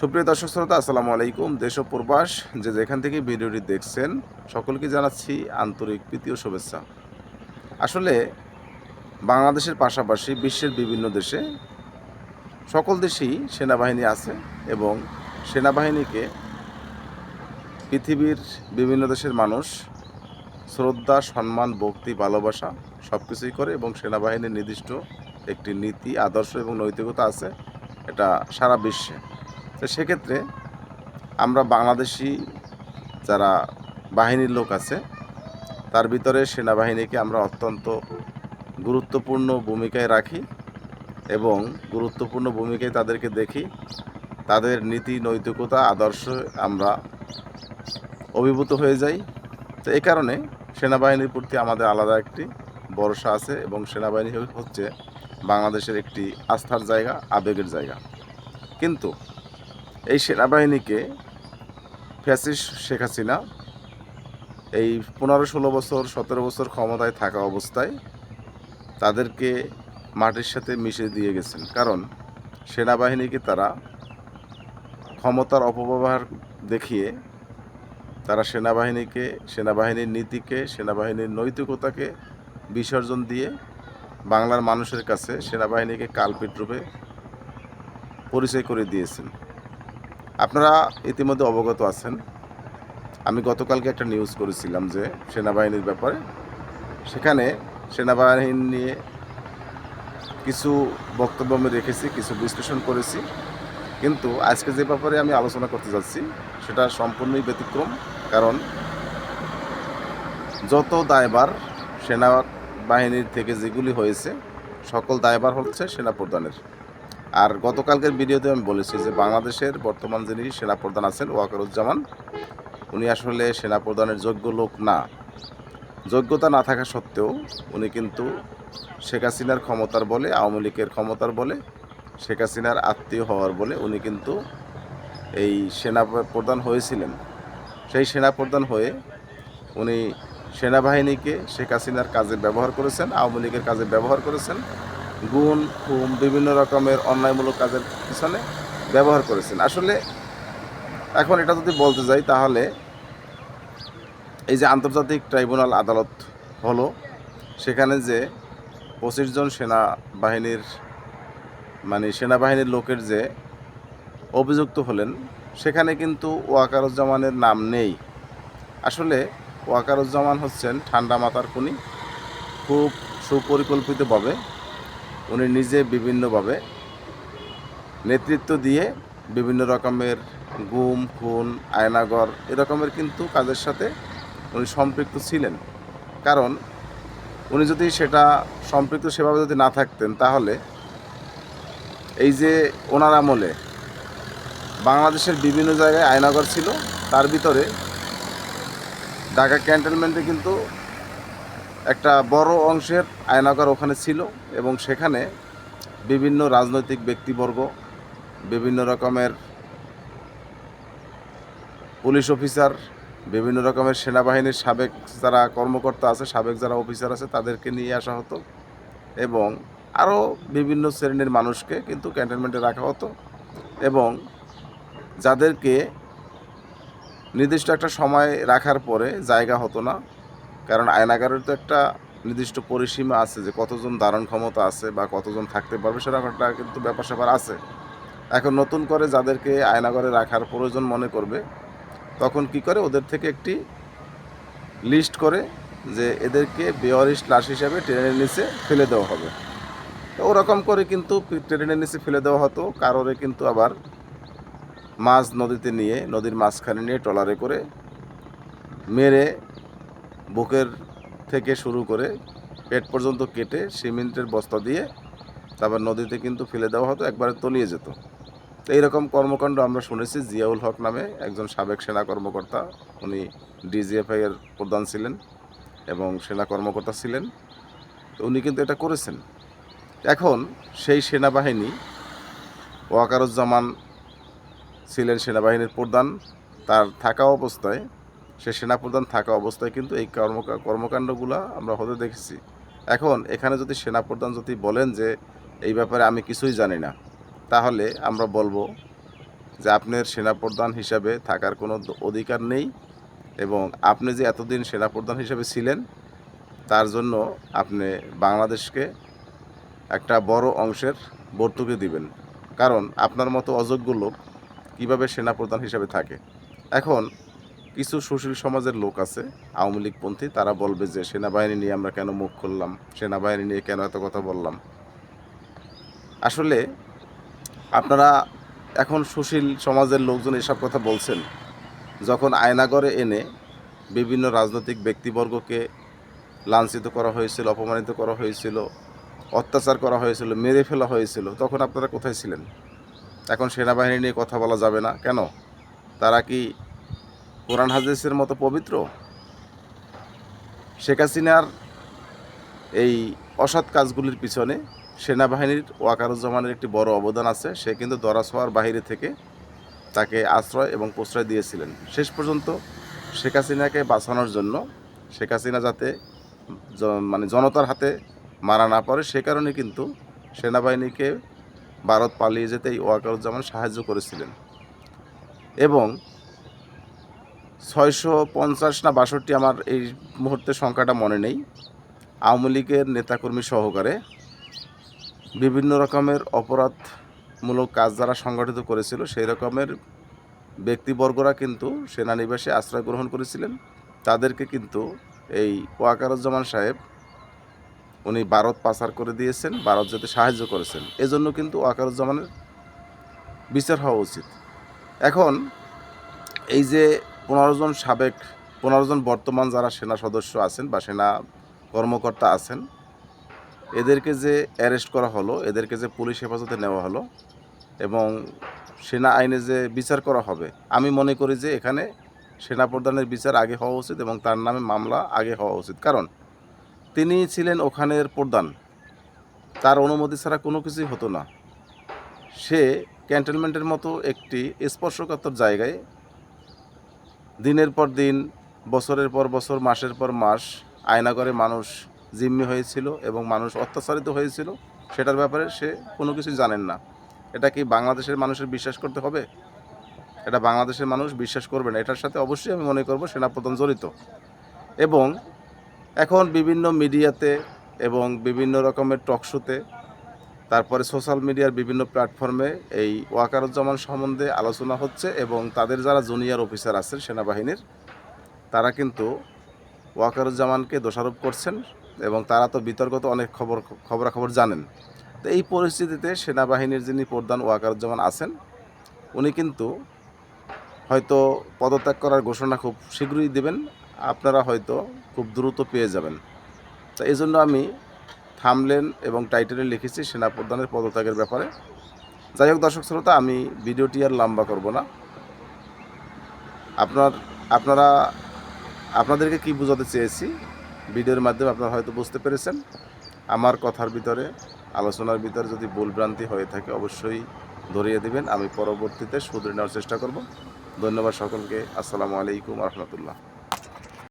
সুপ্রিয় দর্শক শ্রোতা, আসসালামু আলাইকুম। দেশ প্রবাস, যে যেখান থেকে ভিডিওটি দেখছেন, সকলকে জানাচ্ছি আন্তরিক প্রীতি ও শুভেচ্ছা। আসলে বাংলাদেশের পাশাপাশি বিশ্বের বিভিন্ন দেশে সকল দেশেই সেনাবাহিনী আছে এবং সেনাবাহিনীকে পৃথিবীর বিভিন্ন দেশের মানুষ শ্রদ্ধা, সম্মান, ভক্তি, ভালোবাসা সব কিছুই করে এবং সেনাবাহিনীর নির্দিষ্ট একটি নীতি, আদর্শ এবং নৈতিকতা আছে, এটা সারা বিশ্বে। তো সেক্ষেত্রে আমরা বাংলাদেশি যারা বাহিনীর লোক আছে, তার ভিতরে সেনাবাহিনীকে আমরা অত্যন্ত গুরুত্বপূর্ণ ভূমিকায় রাখি এবং গুরুত্বপূর্ণ ভূমিকায় তাদেরকে দেখি। তাদের নীতি, নৈতিকতা, আদর্শ আমরা অভিভূত হয়ে যাই। তো এই কারণে সেনাবাহিনীর প্রতি আমাদের আলাদা একটি ভরসা আছে এবং সেনাবাহিনী হচ্ছে বাংলাদেশের একটি আস্থার জায়গা, আবেগের জায়গা। কিন্তু এই সেনাবাহিনীকে ফ্যাসিস শেখ হাসিনা এই পনেরো ষোলো বছর, সতেরো বছর ক্ষমতায় থাকা অবস্থায় তাদেরকে মাটির সাথে মিশে দিয়ে গেছেন। কারণ সেনাবাহিনীকে তারা ক্ষমতার অপব্যবহার দেখিয়ে তারা সেনাবাহিনীকে, সেনাবাহিনীর নীতিকে, সেনাবাহিনীর নৈতিকতাকে বিসর্জন দিয়ে বাংলার মানুষের কাছে সেনাবাহিনীকে কালপিট রূপে পরিচয় করে দিয়েছেন। আপনারা ইতিমধ্যে অবগত আছেন। আমি গতকালকে একটা নিউজ করেছিলাম যে সেনাবাহিনীর ব্যাপারে। সেখানে সেনাবাহিনী নিয়ে কিছু বক্তব্য আমি রেখেছি, কিছু বিশ্লেষণ করেছি। কিন্তু আজকে যে ব্যাপারে আমি আলোচনা করতে যাচ্ছি, সেটা সম্পূর্ণই ব্যতিক্রম। কারণ যত দায়বার সেনা বাহিনীর থেকে যেগুলি হয়েছে, সকল দায়বার হচ্ছে সেনাপ্রধানের। আর গতকালকের ভিডিওতে আমি বলেছি যে বাংলাদেশের বর্তমান যিনি সেনাপ্রধান আছেন ওয়াকারুজ্জামান, উনি আসলে সেনাপ্রধানের যোগ্য লোক না। যোগ্যতা না থাকা সত্ত্বেও উনি কিন্তু শেখ হাসিনার ক্ষমতার বলে, আওয়ামী লীগের ক্ষমতার বলে, শেখ হাসিনার আত্মীয় হওয়ার বলে উনি কিন্তু এই সেনা প্রধান হয়েছিলেন। সেই সেনা প্রধান হয়ে উনি সেনাবাহিনীকে শেখ হাসিনার কাজে ব্যবহার করেছেন, আওয়ামী লীগের কাজে ব্যবহার করেছেন। গুণ, খুম বিভিন্ন রকমের অন্যায়মূলক কাজের পিছনে ব্যবহার করেছেন। আসলে এখন এটা যদি বলতে যাই, তাহলে এই যে আন্তর্জাতিক ট্রাইব্যুনাল আদালত হলো, সেখানে যে পঁচিশ জন সেনাবাহিনীর মানে সেনাবাহিনীর লোকের যে অভিযুক্ত হলেন, সেখানে কিন্তু ওয়াকারুজ্জামানের নাম নেই। আসলে ওয়াকারুজ্জামান হচ্ছেন ঠান্ডা মাথার খুনি, খুব সুপরিকল্পিতভাবে উনি নিজে বিভিন্নভাবে নেতৃত্ব দিয়ে বিভিন্ন রকমের গুম, খুন, আয়নাগর এরকমের কিন্তু কাজের সাথে উনি সম্পৃক্ত ছিলেন। কারণ উনি যদি সেটা সম্পৃক্ত সেভাবে যদি না থাকতেন, তাহলে এই যে ওনার আমলে বাংলাদেশের বিভিন্ন জায়গায় আয়নাগর ছিল, তার ভিতরে ঢাকা ক্যান্টনমেন্টে কিন্তু একটা বড় অংশের আয়নাগর ওখানে ছিল এবং সেখানে বিভিন্ন রাজনৈতিক ব্যক্তিবর্গ, বিভিন্ন রকমের পুলিশ অফিসার, বিভিন্ন রকমের সেনাবাহিনীর সাবেক যারা কর্মকর্তা আছে, সাবেক যারা অফিসার আছে, তাদেরকে নিয়ে আসা হতো এবং আরও বিভিন্ন শ্রেণির মানুষকে কিন্তু ক্যান্টনমেন্টে রাখা হতো এবং যাদেরকে নির্দিষ্ট একটা সময় রাখার পরে জায়গা হতো না। কারণ আয়নাগারের তো একটা নির্দিষ্ট পরিসীমা আছে যে কতজন ধারণ ক্ষমতা আছে বা কতজন থাকতে পারবে সেরকম একটা কিন্তু ব্যাপার স্যাপার আছে। এখন নতুন করে যাদেরকে আয়নাগরে রাখার প্রয়োজন মনে করবে, তখন কি করে ওদের থেকে একটি লিস্ট করে যে এদেরকে বেওয়ারিশ লাশ হিসাবে ট্রেনের নিচে ফেলে দেওয়া হবে। ওরকম করে কিন্তু ট্রেনের নিচে ফেলে দেওয়া হতো, কারোরে কিন্তু আবার মাছ নদীতে নিয়ে, নদীর মাঝখানে নিয়ে ট্রলারে করে মেরে বুকের থেকে শুরু করে পেট পর্যন্ত কেটে সিমেন্টের বস্তা দিয়ে তারপর নদীতে কিন্তু ফেলে দেওয়া হতো, একবারে তলিয়ে যেত। তো এইরকম কর্মকাণ্ড আমরা শুনেছি, জিয়াউল হক নামে একজন সাবেক সেনা কর্মকর্তা, উনি ডিজিএফআই এর প্রধান ছিলেন এবং সেনা কর্মকর্তা ছিলেন। তো উনি কিন্তু এটা করেছেন। এখন সেই সেনাবাহিনী ওয়াকারুজ্জামান ছিলেন সেনাবাহিনীর প্রধান, তার থাকা অবস্থায় সে সেনাপ্রধান থাকা অবস্থায় কিন্তু এই কর্ম কর্মকাণ্ডগুলো আমরা হতে দেখেছি। এখন এখানে যদি সেনাপ্রধান যদি বলেন যে, এই ব্যাপারে আমি কিছুই জানি না, তাহলে আমরা বলব যে আপনার সেনাপ্রধান হিসাবে থাকার কোনো অধিকার নেই এবং আপনি যে এতদিন সেনাপ্রধান হিসেবে ছিলেন, তার জন্য আপনি বাংলাদেশকে একটা বড় অংশের ভর্তুকি দিবেন। কারণ আপনার মতো অযোগ্য লোক কীভাবে সেনাপ্রধান হিসাবে থাকে? এখন কিছু সুশীল সমাজের লোক আছে, আওয়ামী লীগপন্থী তারা বলবে যে সেনাবাহিনী নিয়ে আমরা কেন মুখ খুললাম? সেনাবাহিনী নিয়ে কেন এত কথা বললাম? আসলে আপনারা এখন সুশীল সমাজের লোকজন এসব কথা বলছেন, যখন আয়নাগরে এনে বিভিন্ন রাজনৈতিক ব্যক্তিবর্গকে লাঞ্ছিত করা হয়েছিল, অপমানিত করা হয়েছিল, অত্যাচার করা হয়েছিল, মেরে ফেলা হয়েছিল, তখন আপনারা কোথায় ছিলেন? এখন সেনাবাহিনী নিয়ে কথা বলা যাবে না? কেন? তারা কি কোরআন হাদিসের মতো পবিত্র? শেখ হাসিনার এই অসৎ কাজগুলির পিছনে সেনাবাহিনীর ওয়াকারুজ্জামানের একটি বড় অবদান আছে। সে কিন্তু দরাছোয়ার বাহিরে থেকে তাকে আশ্রয় এবং প্রশ্রয় দিয়েছিলেন। শেষ পর্যন্ত শেখ হাসিনাকে বাঁচানোর জন্য, শেখ হাসিনা যাতে মানে জনতার হাতে মারা না পড়ে, সে কারণে কিন্তু সেনাবাহিনীকে ভারত পালিয়ে যেতে এই ওয়াকারুজ্জামান সাহায্য করেছিলেন। এবং ছয়শো পঞ্চাশ না বাষট্টি আমার এই মুহূর্তে সংখ্যাটা মনে নেই। আওয়ামী লীগের নেতাকর্মী সহকারে বিভিন্ন রকমের অপরাধমূলক কাজ যারা সংগঠিত করেছিল, সেই রকমের ব্যক্তিবর্গরা কিন্তু সেনানিবাসে আশ্রয় গ্রহণ করেছিলেন। তাদেরকে কিন্তু এই ওয়াকারুজ্জামান সাহেব উনি ভারত পাচার করে দিয়েছেন, ভারত যাতে সাহায্য করেছেন। এজন্য কিন্তু ওয়াকারুজ্জামানের বিচার হওয়া উচিত। এখন এই যে পনেরো জন সাবেক, পনেরো জন বর্তমান যারা সেনা সদস্য আছেন বা সেনা কর্মকর্তা আছেন, এদেরকে যে অ্যারেস্ট করা হলো, এদেরকে যে পুলিশ হেফাজতে নেওয়া হলো এবং সেনা আইনে যে বিচার করা হবে, আমি মনে করি যে এখানে সেনা প্রধানের বিচার আগে হওয়া উচিত এবং তার নামে মামলা আগে হওয়া উচিত। কারণ তিনি ছিলেন ওখানের প্রধান, তার অনুমতি ছাড়া কোনো কিছুই হতো না। সে ক্যান্টনমেন্টের মতো একটি স্পর্শকাতর জায়গায় দিনের পর দিন, বছরের পর বছর, মাসের পর মাস আয়নাগরে মানুষ জিম্মি হয়েছিল এবং মানুষ অত্যাচারিত হয়েছিল, সেটার ব্যাপারে সে কোনো কিছু জানেন না। এটা কি বাংলাদেশের মানুষের বিশ্বাস করতে হবে? এটা বাংলাদেশের মানুষ বিশ্বাস করবে না। এটার সাথে অবশ্যই আমি মনে করব সেনাপ্রধান জড়িত। এবং এখন বিভিন্ন মিডিয়াতে এবং বিভিন্ন রকমের টকশোতে তারপরে সোশ্যাল মিডিয়ার বিভিন্ন প্ল্যাটফর্মে এই ওয়াকারুজ্জামান সম্বন্ধে আলোচনা হচ্ছে এবং তাদের যারা জুনিয়র অফিসার আছেন সেনাবাহিনীর, তারা কিন্তু ওয়াকারুজ্জামানকে দোষারোপ করছেন এবং তারা তো বিতর্কত অনেক খবর, খবরাখবর জানেন। তো এই পরিস্থিতিতে সেনাবাহিনীর যিনি প্রধান ওয়াকারুজ্জামান আছেন, উনি কিন্তু হয়তো পদত্যাগ করার ঘোষণা খুব শীঘ্রই দেবেন, আপনারা হয়তো খুব দ্রুত পেয়ে যাবেন। তো এই জন্য আমি থামলেন এবং টাইটেলে লিখেছি সেনা প্রধানের পদত্যাগের ব্যাপারে। যাই হোক, দর্শক শ্রোতা, আমি ভিডিওটি আর লম্বা করব না। আপনার, আপনারা, আপনাদেরকে কি বোঝাতে চেয়েছি? ভিডিওর মাধ্যমে আপনারা হয়তো বুঝতে পেরেছেন। আমার কথার ভিতরে, আলোচনার ভিতরে যদি ভুলভ্রান্তি হয়ে থাকে, অবশ্যই ধরিয়ে দেবেন। আমি পরবর্তীতে শুধরে নেওয়ার চেষ্টা করব। ধন্যবাদ সকলকে। আসসালামু আলাইকুম রহমতুল্লাহ।